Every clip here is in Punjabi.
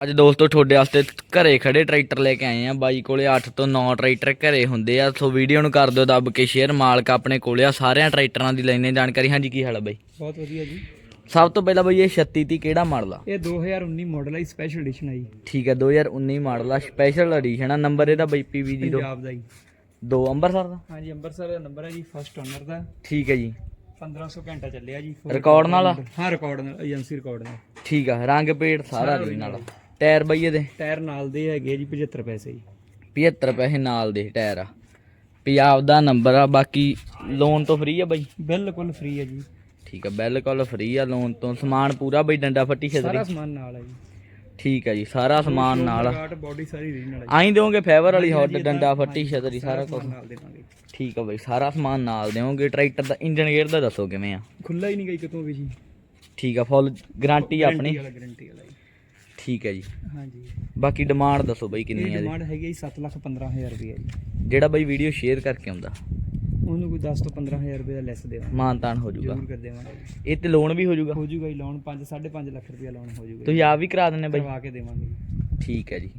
ਅੱਜ ਦੋਸਤੋ ਤੁਹਾਡੇ ਵਾਸਤੇ ਘਰੇ ਖੜੇ ਟਰੈਕਟਰ ਲੈ ਕੇ ਆਏ ਆ। ਬਾਈ ਕੋਲੇ 8 ਤੋਂ 9 ਟਰੈਕਟਰ ਘਰੇ ਹੁੰਦੇ ਆ। ਸੋ ਵੀਡੀਓ ਨੂੰ ਕਰ ਦਿਓ ਦੱਬ ਕੇ ਸ਼ੇਅਰ ਮਾਲਕ ਆਪਣੇ ਕੋਲੇ ਆ ਸਾਰਿਆਂ ਟਰੈਕਟਰਾਂ ਦੀ ਲੈਣੇ ਜਾਣਕਾਰੀ। ਹਾਂਜੀ ਕੀ ਹਾਲ ਆ ਬਾਈ? ਬਹੁਤ ਵਧੀਆ ਜੀ। ਸਭ ਤੋਂ ਪਹਿਲਾਂ ਬਾਈ ਇਹ 36 ਤੀ ਕਿਹੜਾ ਮਾਡਲ ਆ? ਇਹ 2019 ਮਾਡਲ ਹੈ ਸਪੈਸ਼ਲ ਐਡੀਸ਼ਨ ਜੀ ਠੀਕ ਹੈ 2019 ਮਾਡਲ ਆ ਸਪੈਸ਼ਲ ਐਡੀਸ਼ਨ ਆ। ਨੰਬਰ ਇਹਦਾ ਬਾਈ PV02 ਪੰਜਾਬ ਦਾ ਜੀ। 2 ਅੰਬਰਸਰ ਦਾ? ਹਾਂਜੀ ਅੰਮ੍ਰਿਤਸਰ ਦਾ ਨੰਬਰ ਹੈ ਜੀ ਫਸਟ ਓਨਰ ਦਾ। ਠੀਕ ਹੈ ਜੀ। 1500 ਘੰਟਾ ਚੱਲਿਆ ਜੀ ਰਿਕਾਰਡ ਨਾਲ ਆ? ਹਾਂ ਰਿਕਾਰਡ ਨਾਲ ਏਜੰਸੀ ਰਿਕਾਰਡ ਨਾਲ। ਠੀਕ ਆ ਰੰਗ ਪੇੜ ਸਾਰਾ ਦੀ ਨਾਲ। ਟਾਇਰ ਬਾਈ ਇਹਦੇ ਟਾਇਰ ਨਾਲ ਦੇ ਹੈਗੇ ਜੀ 75 ਪੈਸੇ ਜੀ। 75 ਪੈਸੇ ਨਾਲ ਦੇ ਟਾਇਰ ਆ। ਪੰਜਾਬ ਦਾ ਨੰਬਰ ਆ ਬਾਕੀ ਲੋਨ ਤੋਂ ਫ੍ਰੀ ਆ ਬਾਈ? ਬਿਲਕੁਲ ਫ੍ਰੀ ਹੈ ਜੀ। ਠੀਕ ਆ ਬਿਲਕੁਲ ਫ੍ਰੀ ਆ ਲੋਨ ਤੋਂ। ਸਮਾਨ ਪੂਰਾ ਬਈ ਡੰਡਾ ਫੱਟੀ ਛਤਰੀ ਸਾਰਾ ਸਮਾਨ ਨਾਲ ਹੈ ਜੀ। ਠੀਕ ਆ ਜੀ ਸਾਰਾ ਸਮਾਨ ਨਾਲ ਬੋਡੀ ਸਾਰੀ ਰੀ ਨਾਲ ਆਈ ਦਿਓਗੇ ਫਾਈਬਰ ਵਾਲੀ ਹੌਟ ਡੰਡਾ ਫੱਟੀ ਛਤਰੀ ਸਾਰਾ ਕੁਝ ਨਾਲ ਦੇਵਾਂਗੇ। ਠੀਕ ਆ ਬਈ ਸਾਰਾ ਸਮਾਨ ਨਾਲ ਦਿਓਗੇ। ਟਰੈਕਟਰ ਦਾ ਇੰਜਨ ਗੇਅਰ ਦਾ ਦੱਸੋ ਕਿਵੇਂ ਆ? ਖੁੱਲਾ ਹੀ ਨਹੀਂ ਗਈ ਕਿਤੋਂ ਵੀ ਜੀ। ਠੀਕ ਆ ਫੁੱਲ ਗਾਰੰਟੀ ਆਪਣੀ। ਗਾਰੰਟੀ ਵਾਲਾ ਠੀਕ ਹੈ ਜੀ। ਹਾਂਜੀ। ਬਾਕੀ ਡਿਮਾਂਡ ਦੱਸੋ ਬਈ ਕਿੰਨੀ ਆ ਡਿਮਾਂਡ ਹੈਗੀ ਜੀ 7 ਲੱਖ 15000 ਰੁਪਏ ਜੀ। ਜਿਹੜਾ ਬਈ ਵੀਡੀਓ ਸ਼ੇਅਰ ਕਰਕੇ ਆਉਂਦਾ। ਉਹਨੂੰ ਕੋਈ 10 ਤੋਂ 15000 ਰੁਪਏ ਦਾ ਲੈਸ ਦੇਵਾਂਗੇ। ਮਾਨਤਾਨ ਹੋ ਜਾਊਗਾ। ਜ਼ਰੂਰ ਕਰ ਦੇਵਾਂਗੇ। ਇਹ ਤੇ ਲੋਨ ਵੀ ਹੋ ਜਾਊਗਾ। ਹੋ ਜਾਊਗਾ ਜੀ ਲੋਨ 5 5.5 ਲੱਖ ਰੁਪਏ ਲੋਨ ਹੋ ਜਾਊਗਾ ਤੁਸੀਂ ਆਪ ਵੀ ਕਰਾ ਦਿੰਨੇ ਬਈ। ਕਰਵਾ ਕੇ ਦੇਵਾਂਗੇ। ਠੀਕ ਹੈ ਜੀ।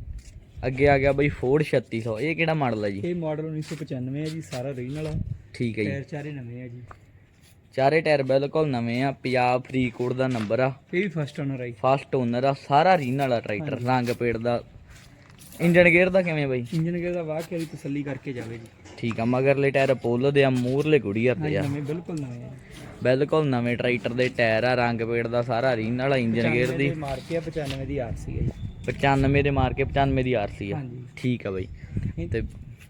ਅੱਗੇ ਆ ਗਿਆ ਬਈ ਫੋਰਡ 3600 ਇਹ ਕਿਹੜਾ ਮਾਡਲ ਹੈ ਜੀ? ਇਹ ਮਾਡਲ 1995 ਹੈ ਜੀ ਸਾਰਾ ਰੀਜਨਲ ਆ ਠੀਕ ਹੈ ਜੀ। ਟਾਇਰ ਚਾਰੇ ਨਵੇਂ ਆ ਜੀ। ਚਾਰੇ ਟਾਇਰ ਬਿਲਕੁਲ ਨਵੇਂ ਆ ਪੰਜਾਬ ਫਰੀਦਕੋਟ ਦਾ ਨੰਬਰ ਆ। ਇਹ ਵੀ ਫਸਟ ਓਨਰ ਆਈ ਫਸਟ ਓਨਰ ਆ ਸਾਰਾ ਰੀਨਲ ਆ ਟਰੈਕਟਰ ਰੰਗ ਪੇੜ ਦਾ। ਇੰਜਨ ਗੇਅਰ ਦਾ ਕਿਵੇਂ ਬਈ? ਇੰਜਨ ਗੇਅਰ ਦਾ ਵਾਹ ਕੇ ਵਾਲੀ ਤਸੱਲੀ ਕਰਕੇ ਜਾਵੇ ਜੀ। ਠੀਕ ਆ ਮਗਰਲੇ ਟਾਇਰ ਪੋਲੋ ਦੇ ਆ ਮੂਰਲੇ ਗੁੜੀਅਰ ਦੇ ਆ। ਨਵੇਂ ਬਿਲਕੁਲ ਨਵੇਂ ਆ। ਬਿਲਕੁਲ ਨਵੇਂ ਟਰੈਕਟਰ ਦੇ ਟਾਇਰ ਆ ਰੰਗ ਪੇੜ ਦਾ ਸਾਰਾ ਰੀਨਲ ਆ ਇੰਜਨ ਗੇਅਰ ਦੀ। ਮਾਰ ਕੇ 95 ਦੀ ਆਰਸੀ ਹੈ ਜੀ। 95 ਦੇ ਮਾਰ ਕੇ 95 ਦੀ ਆਰਸੀ ਆ। ਠੀਕ ਆ ਬਈ। ਤੇ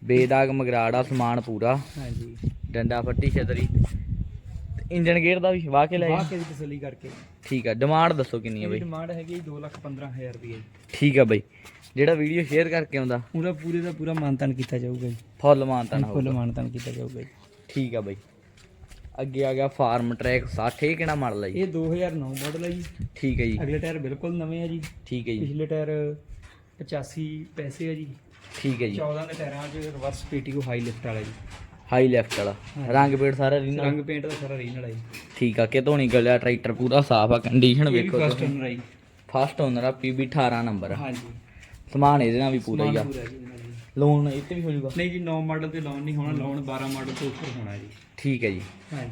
ਬੇਦਾਗ ਮਗਰਾੜ ਸਮਾਨ ਪੂਰਾ। ਹਾਂਜੀ। ਡੰਡਾ ਫੱਟੀ ਛਤਰੀ। ਇੰਜਨ ਗੇਅਰ ਦਾ ਵੀ ਵਾਹ ਕੇ ਲੈ ਵਾਹ ਕੇ ਦੀ ਤਸੱਲੀ ਕਰਕੇ। ਠੀਕ ਆ ਡਿਮਾਂਡ ਦੱਸੋ ਕਿੰਨੀ ਇਹਦੀ ਬਈ? ਡਿਮਾਂਡ ਹੈਗੀ 2 ਲੱਖ 15000 ਰੁਪਏ ਠੀਕ ਆ ਬਈ ਜਿਹੜਾ ਵੀਡੀਓ ਸ਼ੇਅਰ ਕਰਕੇ ਆਉਂਦਾ। ਪੂਰਾ ਪੂਰੇ ਦਾ ਪੂਰਾ ਮਾਨਤਾਨ ਕੀਤਾ ਜਾਊਗਾ ਜੀ। ਫੁੱਲ ਮਾਨਤਾਨ ਹੋਊਗਾ। ਫੁੱਲ ਮਾਨਤਾਨ ਕੀਤਾ ਜਾਊਗਾ ਜੀ। ਠੀਕ ਆ ਬਈ। ਅੱਗੇ ਆ ਗਿਆ ਫਾਰਮ ਟਰੈਕ 60 ਇਹ ਕਿਹੜਾ ਮਾਡਲ ਹੈ ਜੀ? ਇਹ 2009 ਮਾਡਲ ਹੈ ਜੀ। ਠੀਕ ਹੈ ਜੀ। ਅਗਲੇ ਟਾਇਰ ਬਿਲਕੁਲ ਨਵੇਂ ਆ ਜੀ। ਠੀਕ ਹੈ ਜੀ। ਪਿਛਲੇ ਟਾਇਰ 85 ਪੈਸੇ ਆ ਜੀ। ਠੀਕ ਹੈ ਜੀ। 14 ਦੇ ਟਾਇਰਾਂ 'ਚ ਰਿਵਰਸ ਪੀਟੀਓ ਹਾਈ ਲਿਫਟ ਵਾਲਾ ਜੀ। ਹਾਈ ਲੈਫਟ ਵਾਲਾ। ਰੰਗ ਪੇੜ ਸਾਰਾ ਰੀਨਾ ਰੰਗ ਪੇਂਟ ਦਾ ਸਾਰਾ ਰੀਨ ਵਾਲਾ ਜੀ। ਠੀਕ ਆ ਕਿਤੋਂ ਨਹੀਂ ਗਲਿਆ ਟਰੈਕਟਰ ਪੂਰਾ ਸਾਫ਼ ਆ ਕੰਡੀਸ਼ਨ ਵੇਖੋ ਫਸਟ ਓਨਰ ਆ ਜੀ। ਫਸਟ ਓਨਰ ਆ PB 18 ਨੰਬਰ ਆ। ਹਾਂਜੀ। ਸਮਾਨ ਇਹਦੇ ਨਾਲ ਵੀ ਪੂਰਾ ਹੀ ਆ। ਲੋਨ ਇਹ ਤੇ ਵੀ ਹੋ ਜਾਊਗਾ। ਨਹੀਂ ਜੀ 9 ਮਾਡਲ ਤੇ ਲੋਨ ਨਹੀਂ ਹੋਣਾ ਲੋਨ 12 ਮਾਡਲ ਤੋਂ ਉੱਪਰ ਹੋਣਾ ਜੀ। ਠੀਕ ਹੈ ਜੀ।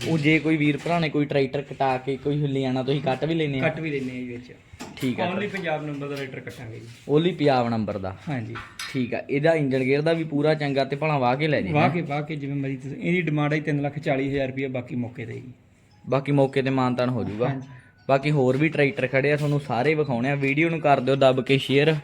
ਉਹ ਜੇ ਕੋਈ ਵੀਰ ਭਰਾ ਨੇ ਕੋਈ ਟਰੈਕਟਰ ਕਟਾ ਕੇ ਕੋਈ ਹਿੱਲੀ ਆਣਾ ਤੁਸੀਂ ਕੱਟ ਵੀ ਲੈਨੇ ਆ। ਕੱਟ ਵੀ ਲੈਣੇ ਆ ਜੀ ਵਿੱਚ। ਠੀਕ ਆ ਓਨਲੀ ਪੰਜਾਬ ਨੰਬਰ ਦਾ ਰੇਟਰ ਕੱਟਾਂਗੇ ਜੀ। ਓਲੀ ਪੰਜਾਬ ਨੰਬਰ ਦਾ। ਹਾਂਜੀ। ਠੀਕ ਆ ਇਹਦਾ ਇੰਜਨ ਗੇਅਰ ਦਾ ਵੀ ਪੂਰਾ ਚੰਗਾ ਤੇ ਭਲਾ ਵਾਹ ਕੇ ਲੈ ਜੇ ਵਾਹ ਕੇ ਵਾਹ ਕੇ ਜਿਵੇਂ ਮਰਜ਼ੀ ਤੁਸੀਂ ਇਹਦੀ ਡਿਮਾਂਡ ਹੈ 340000 ਰੁਪਏ ਬਾਕੀ ਮੌਕੇ ਤੇ ਜੀ। ਬਾਕੀ ਮੌਕੇ ਤੇ ਮਾਨਤਾਨ ਹੋ ਜਾਊਗਾ। ਬਾਕੀ ਹੋਰ ਵੀ ਟਰੈਕਟਰ ਖੜੇ ਆ ਤੁਹਾਨੂੰ ਸਾਰੇ ਵਿਖਾਉਣੇ ਆ। ਵੀਡੀਓ ਨੂੰ ਕਰ ਦਿਓ ਦੱਬ ਕੇ ਸ਼ੇਅਰ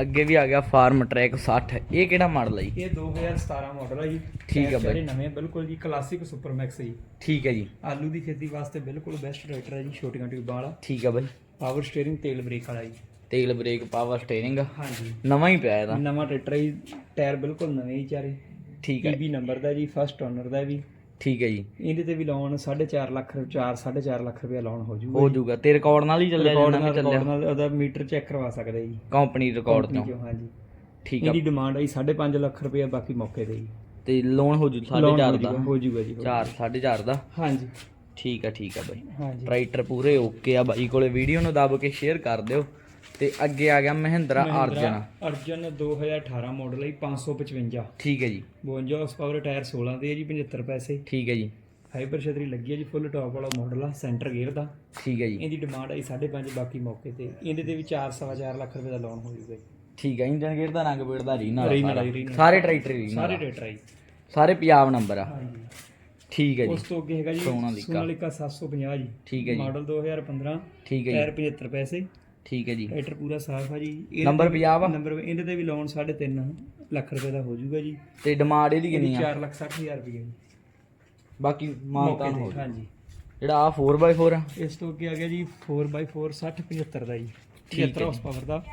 ਅੱਗੇ ਵੀ ਆ ਗਿਆ ਫਾਰਮ ਟਰੈਕ 60 ਇਹ ਕਿਹੜਾ ਮਾਡਲ ਹੈ ਜੀ? ਇਹ 2017 ਮਾਡਲ ਹੈ ਜੀ। ਠੀਕ ਟਾਇਰ ਬਾਈ। ਨਵੇਂ ਬਿਲਕੁਲ ਜੀ ਕਲਾਸਿਕ ਸੁਪਰ ਮੈਕਸ ਹੈ ਜੀ। ਠੀਕ ਹੈ ਜੀ। ਆਲੂ ਦੀ ਖੇਤੀ ਵਾਸਤੇ ਬਿਲਕੁਲ ਬੈਸਟ ਟਰੈਕਟਰ ਹੈ ਜੀ ਛੋਟੀਆਂ ਟਿਊਬਾਂ ਵਾਲਾ ਠੀਕ ਆ ਬਾਈ। ਪਾਵਰ ਸਟੀਅਰਿੰਗ ਤੇਲ ਬ੍ਰੇਕ ਵਾਲਾ ਜੀ। ਤੇਲ ਬ੍ਰੇਕ ਪਾਵਰ ਸਟੀਅਰਿੰਗ ਹਾਂਜੀ। ਨਵਾਂ ਹੀ ਪਿਆ ਇਹਦਾ। ਨਵਾਂ ਟਰੈਕਟਰ ਹੈ ਜੀ ਟਾਇਰ ਬਿਲਕੁਲ ਨਵੇਂ ਹੀ ਚਾਰੇ ਠੀਕ ਹੈ ਪੀਬੀ ਨੰਬਰ ਦਾ ਜੀ ਫਸਟ ਓਨਰ ਦਾ ਵੀ। ਠੀਕ ਹੈ ਜੀ। ਇਹਦੇ ਤੇ ਵੀ ਲੋਨ 4.5 ਲੱਖ 4 4.5 ਲੱਖ ਰੁਪਏ ਲੋਨ ਹੋ ਜਾਊਗਾ ਹੋ ਜਾਊਗਾ ਤੇ ਰਿਕਾਰਡ ਨਾਲ ਹੀ ਚੱਲਿਆ ਰਿਕਾਰਡ ਨਾਲ ਰਿਕਾਰਡ ਨਾਲ ਉਹਦਾ ਮੀਟਰ ਚੈੱਕ ਕਰਵਾ ਸਕਦੇ ਜੀ। ਕੰਪਨੀ ਰਿਕਾਰਡ ਤੋਂ। ਹਾਂਜੀ। ਠੀਕ ਆ। ਇਹਦੀ ਡਿਮਾਂਡ ਹੈ 5.5 ਲੱਖ ਰੁਪਏ ਬਾਕੀ ਮੌਕੇ ਤੇ ਜੀ। ਤੇ ਲੋਨ ਹੋ ਜੂ Loan 4.5 ਹੋ ਦਾ? ਹੋ ਜਾਊਗਾ ਜੀ ਹੋ 4 4.5 ਦਾ। ਹਾਂਜੀ। ਠੀਕ ਆ ਠੀਕ ਆ ਬਾਈ। ਟਰੈਕਟਰ ਪੂਰੇ ਓਕੇ ਆ ਬਾਈ। ਕੋਲੇ ਵੀਡੀਓ ਨੂੰ ਦੱਬ ਕੇ ਸ਼ੇਅਰ ਕਰ ਦਿਓ। ਤੇ ਅੱਗੇ ਆ ਗਿਆ ਮਹਿੰਦਰਾ ਅਰਜਨ। ਅਰਜਨ 2018 ਮਾਡਲ ਹੈ ਜੀ, 555 ਠੀਕ ਹੈ ਜੀ। 52 ਹਾਰਸ ਪਾਵਰ ਟਾਇਰ 16 ਦੇ ਹੈ ਜੀ 75 ਪੈਸੇ। ਠੀਕ ਹੈ ਜੀ। ਫਾਈਬਰ ਛਤਰੀ ਲੱਗੀ ਹੈ ਜੀ ਫੁੱਲ ਟੌਪ ਵਾਲਾ ਮਾਡਲ ਆ ਸੈਂਟਰ ਗੇਅਰ ਦਾ। ਠੀਕ ਹੈ ਜੀ। ਇਹਦੀ ਡਿਮਾਂਡ ਹੈ 5.5 ਬਾਕੀ ਮੌਕੇ ਤੇ। ਇਹਦੇ ਤੇ ਵੀ 4.5 ਲੱਖ ਰੁਪਏ ਦਾ ਲੋਨ ਹੋ ਜਾਊਗਾ ਜੀ। ਠੀਕ ਹੈ ਇੰਜਨ ਗੇਅਰ ਦਾ ਰੰਗ ਪੇੜ ਦਾ ਰੀਨਾ ਸਾਰੇ। ਟਰੈਕਟਰ ਰੀਨਾ ਸਾਰੇ ਟਰੈਕਟਰ ਸਾਰੇ ਪੰਜਾਬ ਨੰਬਰ ਆ। ਠੀਕ ਹੈ ਜੀ। ਉਸ ਤੋਂ ਅੱਗੇ ਹੈਗਾ ਜੀ ਸੋਨਾਲੀਕਾ। ਸੋਨਾਲੀਕਾ 750 ਜੀ। ਠੀਕ ਹੈ ਜੀ। ਮਾਡਲ 2015 ਠੀਕ ਹੈ ਜੀ। ਟਾਇਰ 75 ਪੈਸੇ। ਠੀਕ ਹੈ ਜੀ। ਟਰੈਕਟਰ ਪੂਰਾ ਸਾਫ਼ ਆ ਜੀ। ਇਹਦੇ ਨੰਬਰ ਤੇ ਵੀ- ਪੰਜਾਬ ਆ ਨੰਬਰ ਇਹਦੇ ਤੇ ਵੀ ਲੋਨ 3.5 ਲੱਖ ਰੁਪਏ ਦਾ ਹੋ ਜਾਊਗਾ ਜੀ। ਤੇ ਡਿਮਾਂਡ ਇਹਦੀ ਕਿੰਨੀ ਆ? 4 ਲੱਖ 60 ਹਜ਼ਾਰ ਰੁਪਏ ਜੀ। ਬਾਕੀ ਮਾਨਤਾਨ ਹੋ ਜਾਊ। ਹਾਂਜੀ। ਜਿਹੜਾ ਆ 4x4 ਆ? ਇਸ ਤੋਂ ਅੱਗੇ ਆ ਗਿਆ ਜੀ 4x4 60 75 ਦਾ ਜੀ। 75 ਹਾਰਸ ਪਾਵਰ ਦਾ।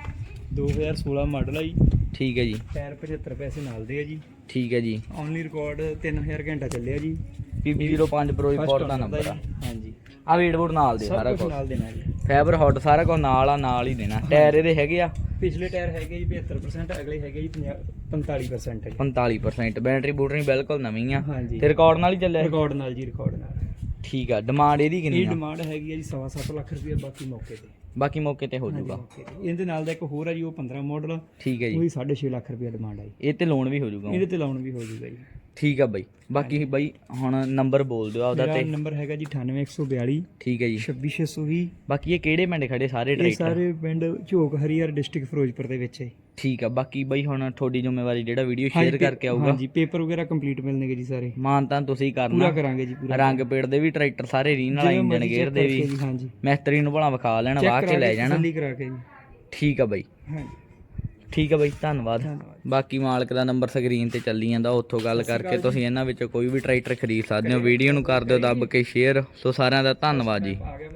2016 ਮਾਡਲ ਆ ਜੀ। ਠੀਕ ਹੈ ਜੀ। ਟਾਇਰ 75 ਪੈਸੇ ਨਾਲ ਦੇ ਆ ਜੀ। ਠੀਕ ਹੈ ਜੀ। ਓਨਲੀ ਰਿਕਾਰਡ 3000 ਘੰਟਾ ਚੱਲਿਆ ਜੀ। PB05 Pro First Import ਦਾ owner ਨੰਬਰ ਆ। ਜੀ। ਹਾਂਜੀ। ਆ ਵੇਟਬੋਰਡ ਨਾਲ ਦੇ ਸਭ ਸਾਰਾ ਕੁਝ ਕੁਝ ਨਾਲ ਦੇਣਾ ਜੀ ਫਾਈਬਰ ਹੌਟ ਸਾਰਾ ਕੁਝ ਨਾਲ ਆ ਨਾਲ ਹੀ ਦੇਣਾ। ਟਾਇਰ ਇਹਦੇ ਹੈਗੇ ਆ? ਪਿਛਲੇ ਟਾਇਰ ਹੈਗੇ ਜੀ 75% ਅਗਲੇ ਹੈਗੇ ਜੀ 50 45% ਹੈ ਜੀ 45% ਬੈਟਰੀ ਬੂਟਰੀ ਬਿਲਕੁਲ ਨਵੀਂ ਆ। ਹਾਂਜੀ। ਤੇ ਰਿਕਾਰਡ ਨਾਲ ਹੀ ਚੱਲਿਆ ਇਹ? ਰਿਕਾਰਡ ਨਾਲ ਜੀ ਰਿਕਾਰਡ ਨਾਲ। ਠੀਕ ਆ ਡਿਮਾਂਡ ਇਹਦੀ ਕਿੰਨੀ ਇਹ ਆ? ਡਿਮਾਂਡ ਹੈਗੀ ਹੈ ਜੀ 7.5 ਲੱਖ ਰੁਪਏ ਬਾਕੀ ਮੌਕੇ ਤੇ। ਬਾਕੀ ਮੌਕੇ ਤੇ ਹੋ ਜਾਊਗਾ। ਓਕੇ। ਇਹਦੇ ਨਾਲ ਦਾ ਇੱਕ ਹੋਰ ਆ ਜੀ ਉਹ 15 ਮਾਡਲ ਠੀਕ ਹੈ ਜੀ। ਉਹੀ 6.5 ਲੱਖ ਰੁਪਏ ਡਿਮਾਂਡ ਆ ਜੀ। ਇਹ ਤੇ ਲੋਨ ਵੀ ਹੋ ਜਾਊਗਾ। ਇਹਦੇ ਤੇ ਲਾਉਣ ਵੀ ਹੋ ਜੂਗਾ ਜੀ। ਠੀਕ ਆ ਬਾਈ। ਬਾਕੀ ਬਾਈ ਹੁਣ ਨੰਬਰ ਬੋਲ ਦਿਓ ਆਪਦਾ ਤੇ। ਨੰਬਰ ਹੈਗਾ ਜੀ 98142 ਠੀਕ ਹੈ ਜੀ। 26620 ਬਾਕੀ ਇਹ ਕਿਹੜੇ ਪਿੰਡ ਖੜੇ? ਸਾਰੇ ਇਹ ਟਰੈਕਟਰ ਸਾਰੇ ਪਿੰਡ ਝੋਕ ਹਰੀਹਰ ਡਿਸਟ੍ਰਿਕਟ ਫਿਰੋਜ਼ਪੁਰ ਦੇ ਵਿੱਚ ਹੈ। ਠੀਕ ਆ ਬਾਕੀ ਬਾਈ ਹੁਣ ਤੁਹਾਡੀ ਜ਼ਿੰਮੇਵਾਰੀ ਜਿਹੜਾ ਵੀਡੀਓ ਸ਼ੇਅਰ ਕਰਕੇ ਆਊਗਾ। ਹਾਂਜੀ ਪੇਪਰ ਵਗੈਰਾ ਕੰਪਲੀਟ ਮਿਲਣਗੇ ਜੀ ਸਾਰੇ। ਮਾਨ ਤਾਂ ਤੁਸੀਂ ਪੂਰਾ ਕਰਨਾ ਕਰਾਂਗੇ ਜੀ ਪੂਰਾ। ਰੰਗ ਪੇੜ ਦੇ ਵੀ ਟਰੈਕਟਰ ਸਾਰੇ ਰੀਨ ਵਾਲਾ ਇੰਜਨ ਗੇਅਰ ਦੇ ਵੀ। ਹਾਂਜੀ। ਮਿਸਤਰੀ ਨੂੰ ਭਲਾ ਵਿਖਾ ਲੈਣ ਵਾਹ ਕੇ ਲੈ ਜਾਣਾ। ਤਸੱਲੀ ਕਰਾ ਕੇ ਜੀ। ਠੀਕ ਆ ਬਾਈ। ਠੀਕ ਆ ਬਾਈ ਧੰਨਵਾਦ। ਧੰਨਵਾਦ ਬਾਕੀ ਮਾਲਕ ਦਾ ਨੰਬਰ ਸਕਰੀਨ ਤੇ ਚੱਲੀ ਜਾਂਦਾ ਉੱਥੋਂ ਗੱਲ ਕਰਕੇ ਤੁਸੀਂ ਇਹਨਾਂ ਵਿੱਚੋਂ ਕੋਈ ਵੀ ਟਰੈਕਟਰ ਖਰੀਦ ਸਕਦੇ ਹੋ। ਵੀਡੀਓ ਨੂੰ ਕਰ ਦਿਓ ਦੱਬ ਕੇ ਸ਼ੇਅਰ ਸੋ ਸਾਰਿਆਂ ਦਾ ਧੰਨਵਾਦ ਜੀ।